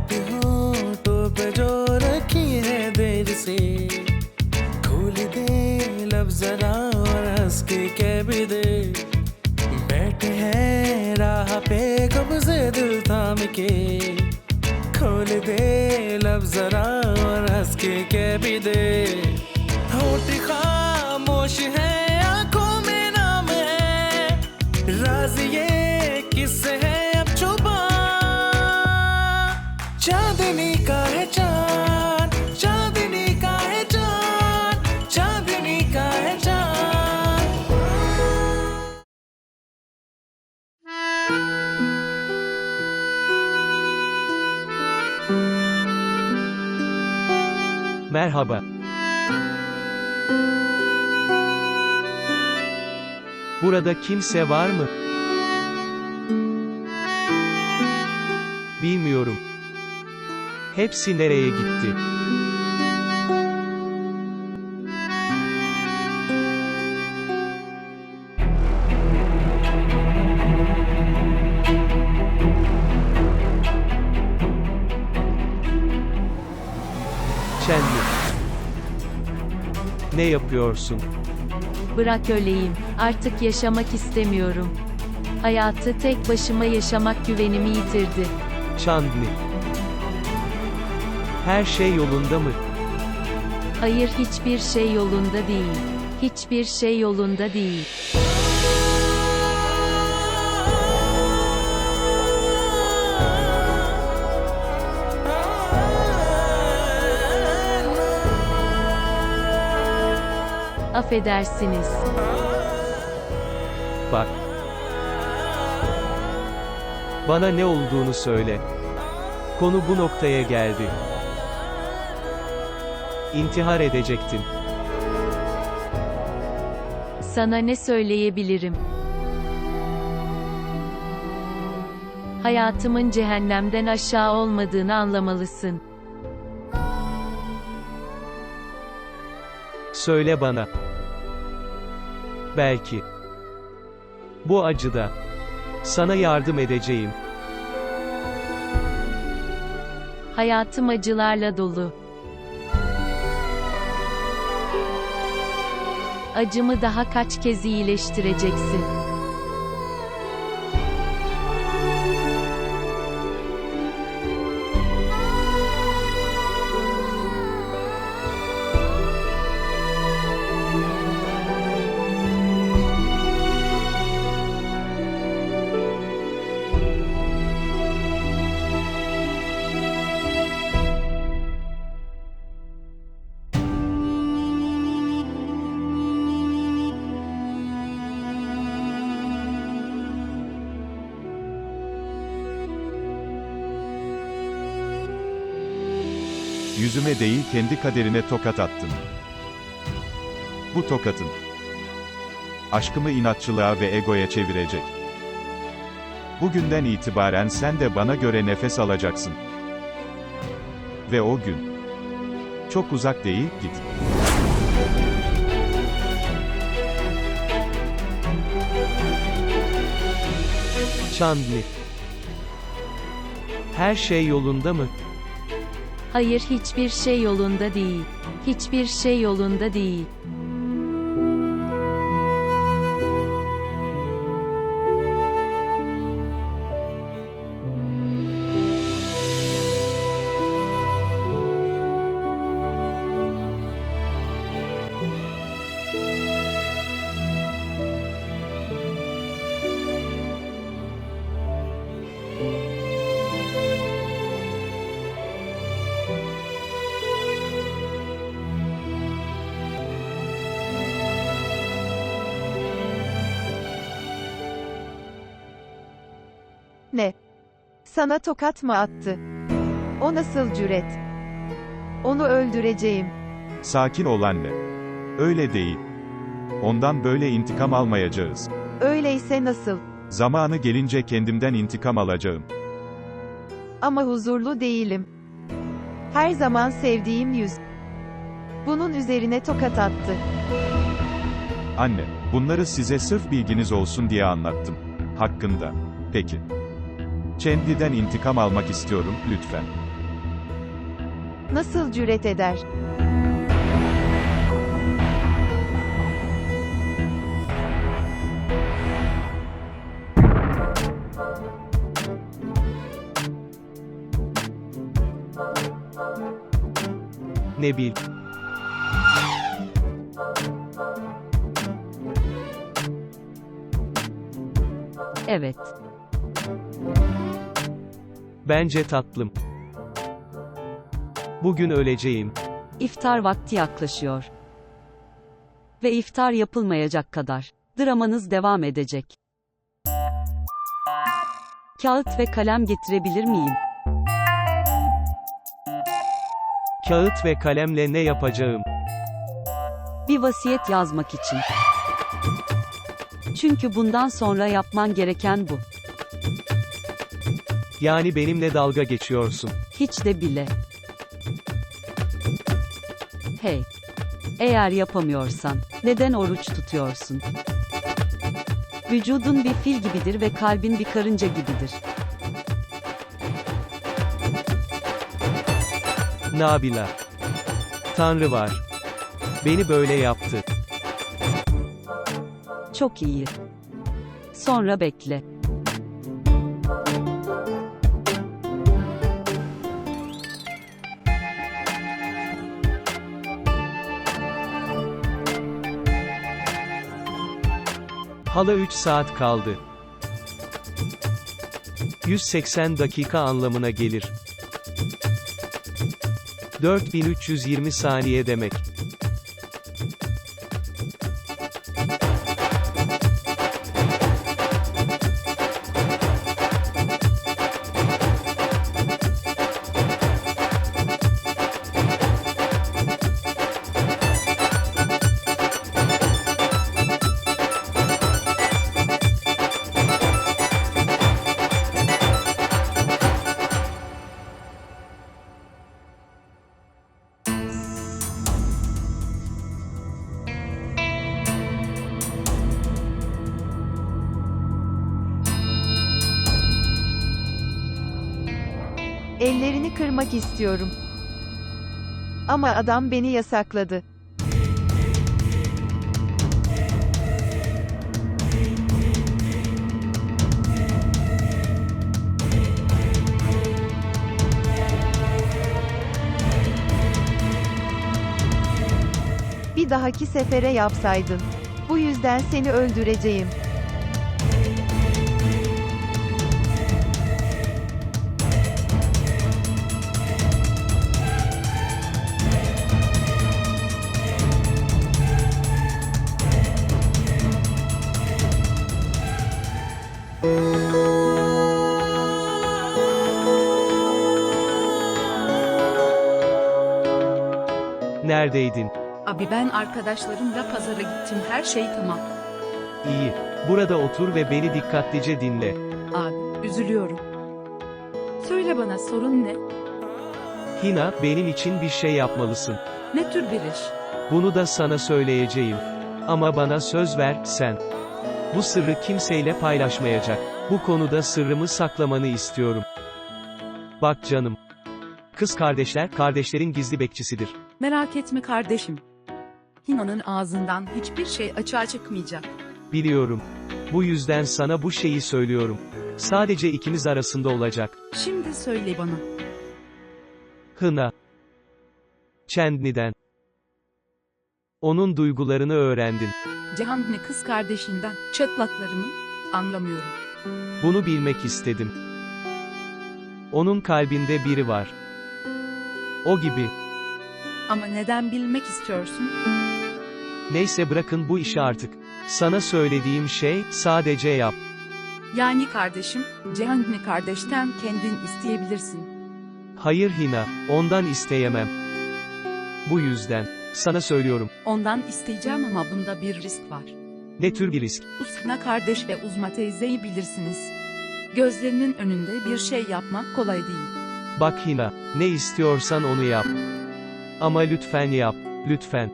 बात होठों पे जो रखी है देर से। खोल दे लब जरा और हंस के कह भी दे। बैठे हैं राह पे कब से दिल थाम के। खोल दे लब जरा और हंस के कह भी दे। होठ खामोश है, आँखों में नाम है। राज ये चांदनी का है चांद चांदनी का है चांद चांदनी का है चांद Merhaba. Burada kimse var mı? Hepsi nereye gitti? Chandler. Ne yapıyorsun? Bırak öleyim, artık yaşamak istemiyorum. Hayatı tek başıma yaşamak güvenimi yitirdi. Chandler. Her şey yolunda mı? Hayır hiçbir şey yolunda değil. Hiçbir şey yolunda değil. Affedersiniz. Bak. Bana ne olduğunu söyle. Konu bu noktaya geldi. İntihar edecektin. Sana ne söyleyebilirim? Hayatımın cehennemden aşağı olmadığını anlamalısın. Söyle bana. Belki. Bu acıda. Sana yardım edeceğim. Hayatım acılarla dolu. Acımı daha kaç kez iyileştireceksin? Yüzüme değil kendi kaderine tokat attın. Bu tokatın aşkımı inatçılığa ve egoya çevirecek. Bugünden itibaren sen de bana göre nefes alacaksın. Ve o gün çok uzak değil, git. Chandler. Her şey yolunda mı? Hayır hiçbir şey yolunda değil. Hiçbir şey yolunda değil. Ne? Sana tokat mı attı? O nasıl cüret? Onu öldüreceğim. Sakin ol anne. Öyle değil. Ondan böyle intikam almayacağız. Öyleyse nasıl? Zamanı gelince kendimden intikam alacağım. Ama huzurlu değilim. Her zaman sevdiğim yüz. Bunun üzerine tokat attı. Anne, bunları size sırf bilginiz olsun diye anlattım. Hakkında. Peki. Chandler'den intikam almak istiyorum, lütfen. Nasıl cüret eder? Nebil. Evet. Bence tatlım. Bugün öleceğim. İftar vakti yaklaşıyor. Ve iftar yapılmayacak kadar. Dramanız devam edecek. Kağıt ve kalem getirebilir miyim? Kağıt ve kalemle ne yapacağım? Bir vasiyet yazmak için. Çünkü bundan sonra yapman gereken bu. Yani benimle dalga geçiyorsun. Hiç de bile. Hey. Eğer yapamıyorsan, neden oruç tutuyorsun? Vücudun bir fil gibidir ve kalbin bir karınca gibidir. Nabila. Tanrı var. Beni böyle yaptı. Çok iyi. Sonra bekle. Hala 3 saat kaldı. 180 dakika anlamına gelir. 4320 saniye demek. Ellerini kırmak istiyorum. Ama adam beni yasakladı. Bir dahaki sefere yapsaydın. Bu yüzden seni öldüreceğim. Neredeydin? Abi ben arkadaşlarımla pazara gittim her şey tamam. İyi. Burada otur ve beni dikkatlice dinle. Abi üzülüyorum. Söyle bana sorun ne? Hina, benim için bir şey yapmalısın. Ne tür bir iş? Bunu da sana söyleyeceğim. Ama bana söz ver, sen. Bu sırrı kimseyle paylaşmayacak. Bu konuda sırrımı saklamanı istiyorum. Bak canım. Kız kardeşler, kardeşlerin gizli bekçisidir. Merak etme kardeşim. Hina'nın ağzından hiçbir şey açığa çıkmayacak. Biliyorum. Bu yüzden sana bu şeyi söylüyorum. Sadece ikimiz arasında olacak. Şimdi söyle bana. Hına. Chandni'den. Onun duygularını öğrendin. Cihan ne kız kardeşinden çatlaklarımı anlamıyorum. Bunu bilmek istedim. Onun kalbinde biri var. O gibi. Ama neden bilmek istiyorsun? Neyse bırakın bu işi artık. Sana söylediğim şey, sadece yap. Yani kardeşim, Cihan ne kardeşten kendin isteyebilirsin. Hayır Hina, ondan isteyemem. Bu yüzden, sana söylüyorum. Ondan isteyeceğim ama bunda bir risk var. Ne tür bir risk? Usna kardeş ve Uzma teyzeyi bilirsiniz. Gözlerinin önünde bir şey yapmak kolay değil. Bak Hina, ne istiyorsan onu yap. Ama lütfen yap, lütfen.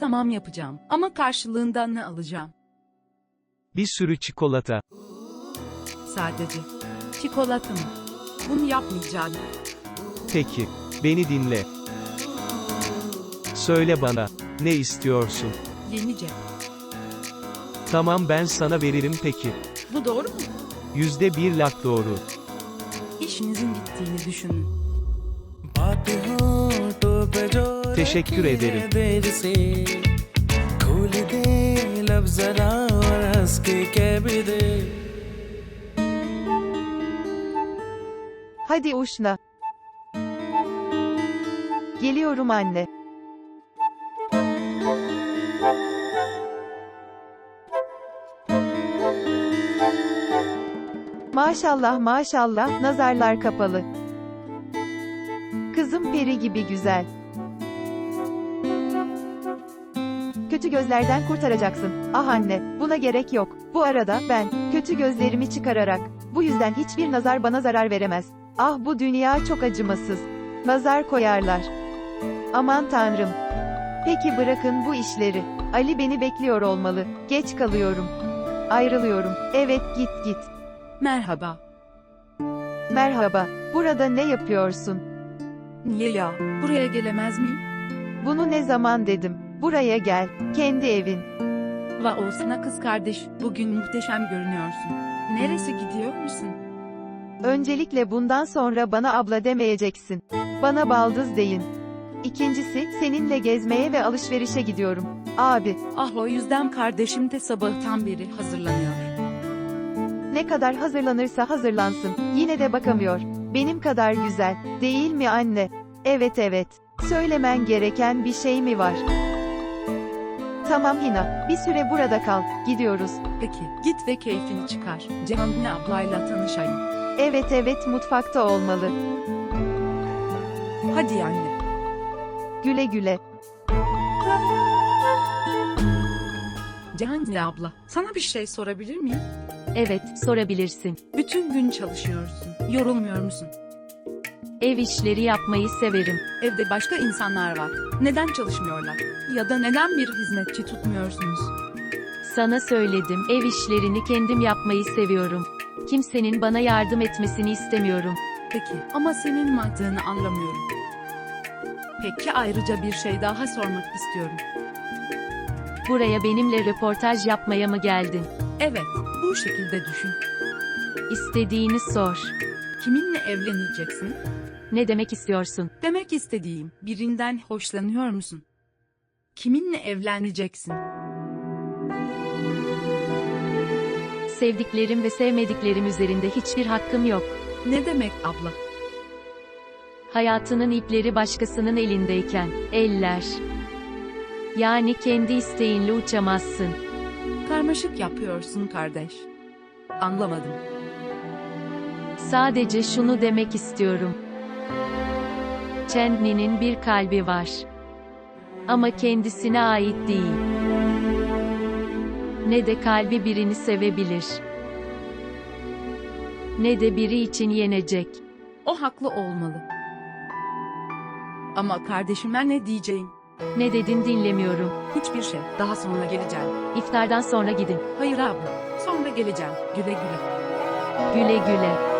Tamam yapacağım ama karşılığında ne alacağım? Bir sürü çikolata. Sadece. Çikolata mı? Bunu yapmayacağım. Peki, beni dinle. Söyle bana, ne istiyorsun? Yeni cep. Tamam ben sana veririm peki. Bu doğru mu? Yüzde bir lak doğru. İşinizin bittiğini düşünün. Teşekkür ederim. Hadi Uşna. Geliyorum anne. Maşallah maşallah nazarlar kapalı. Kızım peri gibi güzel. Kötü gözlerden kurtaracaksın. Ah anne, buna gerek yok. Bu arada ben kötü gözlerimi çıkararak bu yüzden hiçbir nazar bana zarar veremez. Ah bu dünya çok acımasız. Nazar koyarlar. Aman tanrım. Peki bırakın bu işleri. Ali beni bekliyor olmalı. Geç kalıyorum. Ayrılıyorum. Evet git git. Merhaba. Merhaba. Burada ne yapıyorsun? Niye ya? Buraya gelemez miyim? Bunu ne zaman dedim. Buraya gel. Kendi evin. Va olsana kız kardeş. Bugün muhteşem görünüyorsun. Neresi gidiyor musun? Öncelikle bundan sonra bana abla demeyeceksin. Bana baldız deyin. İkincisi, seninle gezmeye ve alışverişe gidiyorum. Abi, Ah o yüzden kardeşim de sabahtan beri hazırlanıyor. ne kadar hazırlanırsa hazırlansın, yine de bakamıyor. Benim kadar güzel, değil mi anne? Evet evet. Söylemen gereken bir şey mi var? Tamam Hina, bir süre burada kal, gidiyoruz. Peki git ve keyfini çıkar. Cemile ablayla tanışayım. Evet evet mutfakta olmalı. Hadi anne. Güle güle. Cemile abla, sana bir şey sorabilir miyim? Evet, sorabilirsin. Bütün gün çalışıyorsun. Yorulmuyor musun? Ev işleri yapmayı severim. Evde başka insanlar var. Neden çalışmıyorlar? Ya da neden bir hizmetçi tutmuyorsunuz? Sana söyledim, ev işlerini kendim yapmayı seviyorum. Kimsenin bana yardım etmesini istemiyorum. Peki, ama senin mantığını anlamıyorum. Peki ayrıca bir şey daha sormak istiyorum. Buraya benimle röportaj yapmaya mı geldin? Evet, bu şekilde düşün. İstediğini sor. Kiminle evleneceksin? Ne demek istiyorsun? Demek istediğim, birinden hoşlanıyor musun? Kiminle evleneceksin? Sevdiklerim ve sevmediklerim üzerinde hiçbir hakkım yok. Ne demek abla? Hayatının ipleri başkasının elindeyken, eller. Yani kendi isteğinle uçamazsın. Karmaşık yapıyorsun kardeş. Anlamadım. Sadece şunu demek istiyorum. Chandni'nin bir kalbi var. Ama kendisine ait değil. Ne de kalbi birini sevebilir. Ne de biri için yenecek. O haklı olmalı. Ama kardeşime ne diyeceğim? Ne dedin dinlemiyorum. Hiçbir şey. Daha sonra geleceğim. İftardan sonra gidin. Hayır abla. Sonra geleceğim. Güle güle. Güle güle.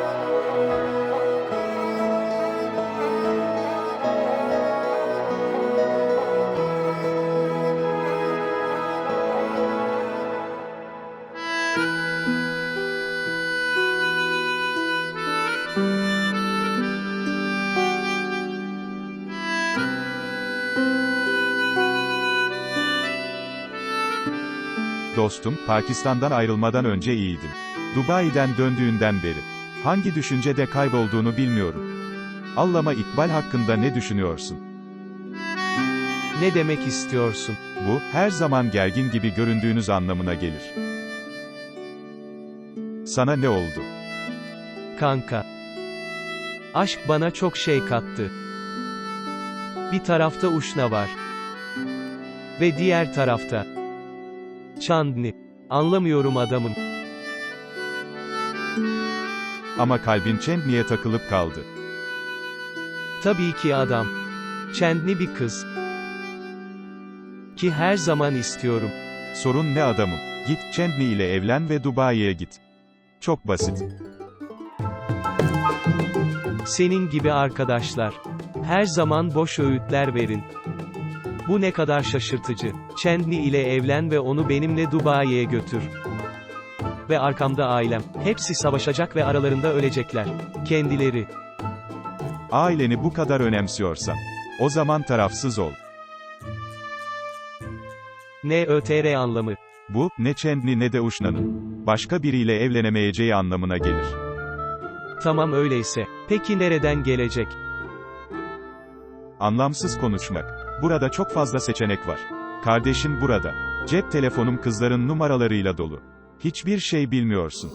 Dostum, Pakistan'dan ayrılmadan önce iyiydin. Dubai'den döndüğünden beri. Hangi düşüncede kaybolduğunu bilmiyorum. Allama İkbal hakkında ne düşünüyorsun? Ne demek istiyorsun? Bu, her zaman gergin gibi göründüğünüz anlamına gelir. Sana ne oldu? Kanka. Aşk bana çok şey kattı. Bir tarafta Uşna var. Ve diğer tarafta. Chandni. Anlamıyorum adamım. Ama kalbin Chandni'ye takılıp kaldı. Tabii ki adam. Chandni bir kız. Ki her zaman istiyorum. Sorun ne adamım? Git Chandni ile evlen ve Dubai'ye git. Çok basit. Senin gibi arkadaşlar. Her zaman boş öğütler verin. Bu ne kadar şaşırtıcı. Chandni ile evlen ve onu benimle Dubai'ye götür. Ve arkamda ailem. Hepsi savaşacak ve aralarında ölecekler. Kendileri. Aileni bu kadar önemsiyorsan, o zaman tarafsız ol. Ne ÖTR anlamı. Bu, ne Chandni ne de Uşna'nın başka biriyle evlenemeyeceği anlamına gelir. Tamam öyleyse. Peki nereden gelecek? Anlamsız konuşmak. Burada çok fazla seçenek var. Kardeşin burada. Cep telefonum kızların numaralarıyla dolu. Hiçbir şey bilmiyorsun.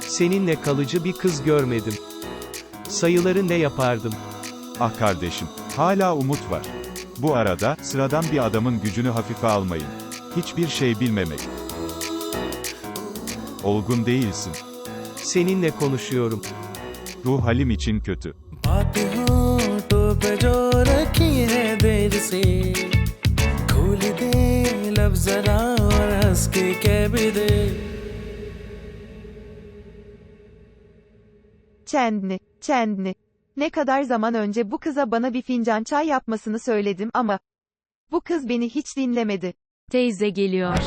Seninle kalıcı bir kız görmedim. Sayıları ne yapardım? Ah kardeşim, hala umut var. Bu arada, sıradan bir adamın gücünü hafife almayın. Hiçbir şey bilmemek. Olgun değilsin. Seninle konuşuyorum. Ruh halim için kötü. बातें होठों पे जो रखी है देर से खोल दे लब जरा और हंस के कह भी दे Chandni, Chandni. Ne kadar zaman önce bu kıza bana bir fincan çay yapmasını söyledim ama bu kız beni hiç dinlemedi. Teyze geliyor.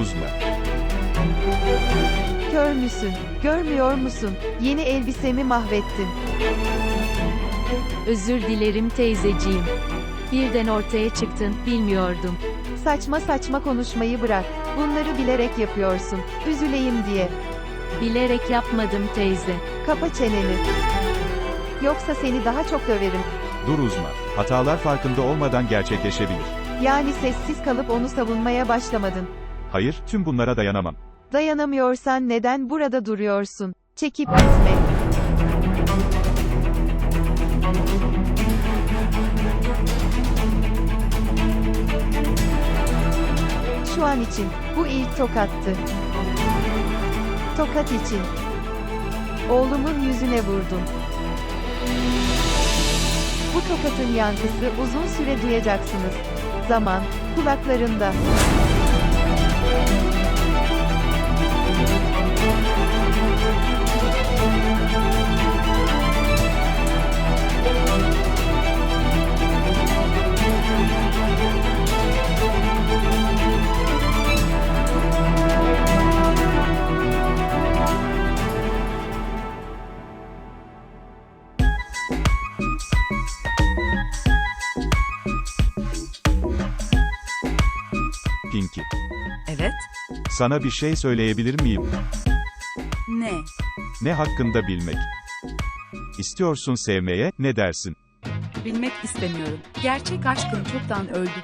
Uzma. Kör müsün? Görmüyor musun? Yeni elbisemi mahvettin. Özür dilerim teyzeciğim. Birden ortaya çıktın, bilmiyordum. Saçma saçma konuşmayı bırak. Bunları bilerek yapıyorsun. Üzüleyim diye. Bilerek yapmadım teyze. Kapa çeneni. Yoksa seni daha çok döverim. Dur uzma. Hatalar farkında olmadan gerçekleşebilir. Yani sessiz kalıp onu savunmaya başlamadın. Hayır, tüm bunlara dayanamam. Dayanamıyorsan neden burada duruyorsun? Çekip gitme. Şu an için, bu ilk tokattı. Tokat için. Oğlumun yüzüne vurdum. Bu tokatın yankısı uzun süre duyacaksınız. Zaman, kulaklarında. Pinky. Evet. Sana bir şey söyleyebilir miyim? Ne? Hakkında bilmek? İstiyorsun sevmeye, ne dersin? Bilmek istemiyorum. Gerçek aşkım çoktan öldü.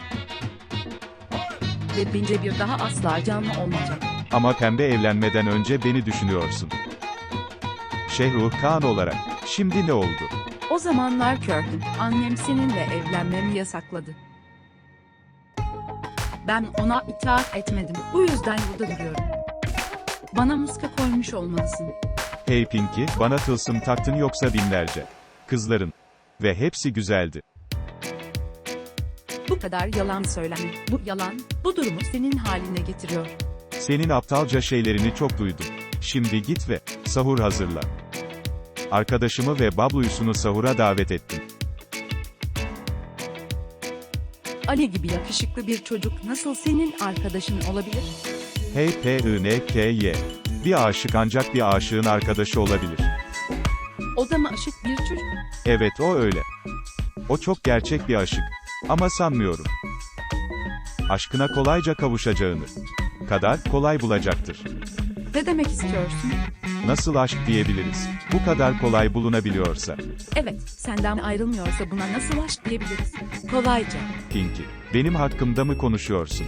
Ve bence bir daha asla canlı olmayacak. Ama pembe evlenmeden önce beni düşünüyorsun. Şehruh Kağan olarak. Şimdi ne oldu? O zamanlar kördüm. Annem seninle evlenmemi yasakladı. Ben ona itaat etmedim. Bu yüzden burada duruyorum. Bana muska koymuş olmalısın. Hey Pinky, bana tılsım taktın yoksa binlerce. Kızların. Ve hepsi güzeldi. Bu kadar yalan söyleme. Bu yalan, bu durumu senin haline getiriyor. Senin aptalca şeylerini çok duydum. Şimdi git ve sahur hazırla. Arkadaşımı ve Bablu'yusunu sahura davet ettim. Ali gibi yakışıklı bir çocuk nasıl senin arkadaşın olabilir? Hey P-I-N-K-Y. Bir aşık ancak bir aşığın arkadaşı olabilir. O da mı aşık bir çocuk? Evet o öyle. O çok gerçek bir aşık. Ama sanmıyorum. Aşkına kolayca kavuşacağını kadar kolay bulacaktır. Ne demek istiyorsun? Nasıl aşk diyebiliriz? Bu kadar kolay bulunabiliyorsa. Evet, senden ayrılmıyorsa buna nasıl aşk diyebiliriz? Kolayca. Pinky, benim hakkımda mı konuşuyorsun?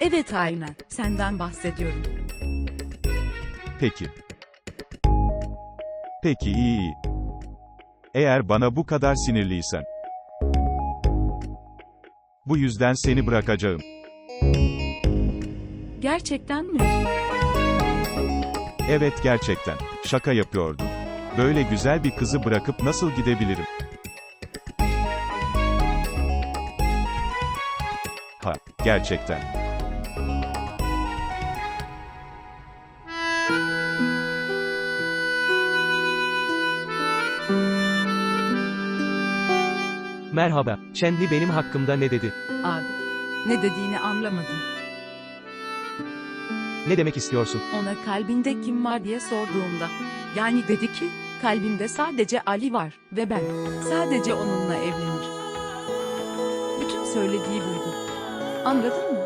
Evet aynen, senden bahsediyorum. Peki. Peki iyi iyi. Eğer bana bu kadar sinirliysen. Bu yüzden seni bırakacağım. Gerçekten mi? Evet gerçekten. Şaka yapıyordum. Böyle güzel bir kızı bırakıp nasıl gidebilirim? Ha, gerçekten. Merhaba, Chandler benim hakkımda ne dedi? Abi. Ne dediğini anlamadım. Ne demek istiyorsun? Ona kalbinde kim var diye sorduğumda. Yani dedi ki, kalbimde sadece Ali var ve ben. Sadece onunla evlenir. Bütün söylediği buydu. Anladın mı?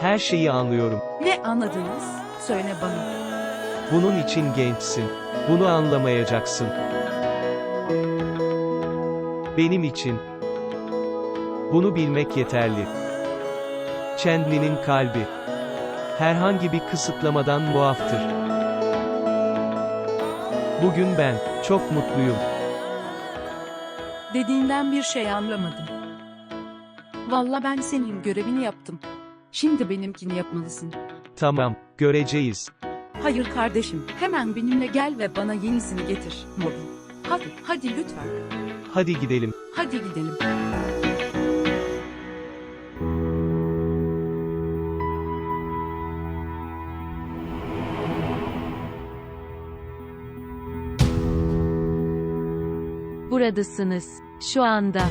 Her şeyi anlıyorum. Ne anladınız? Söyle bana. Bunun için gençsin. Bunu anlamayacaksın. Benim için. Bunu bilmek yeterli. Chandler'in kalbi. Herhangi bir kısıtlamadan muaftır. Bugün ben, çok mutluyum. Dediğinden bir şey anlamadım. Valla ben senin görevini yaptım. Şimdi benimkini yapmalısın. Tamam, göreceğiz. Hayır kardeşim, hemen benimle gel ve bana yenisini getir, Mobi. Hadi, hadi lütfen. Hadi gidelim. Hadi gidelim. Buradasınız. Şu anda.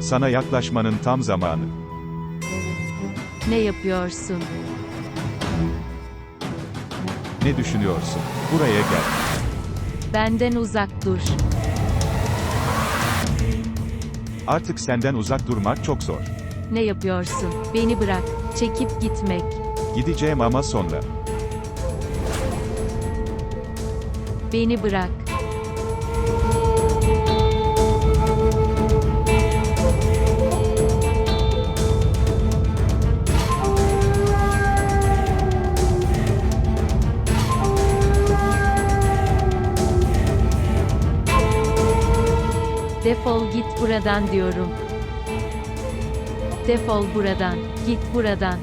Sana yaklaşmanın tam zamanı. Ne yapıyorsun? Ne düşünüyorsun? Buraya gel. Benden uzak dur. Artık senden uzak durmak çok zor. Ne yapıyorsun? Beni bırak. Çekip gitmek. Gideceğim ama sonra. Beni bırak. Defol buradan diyorum. Defol buradan. Git buradan.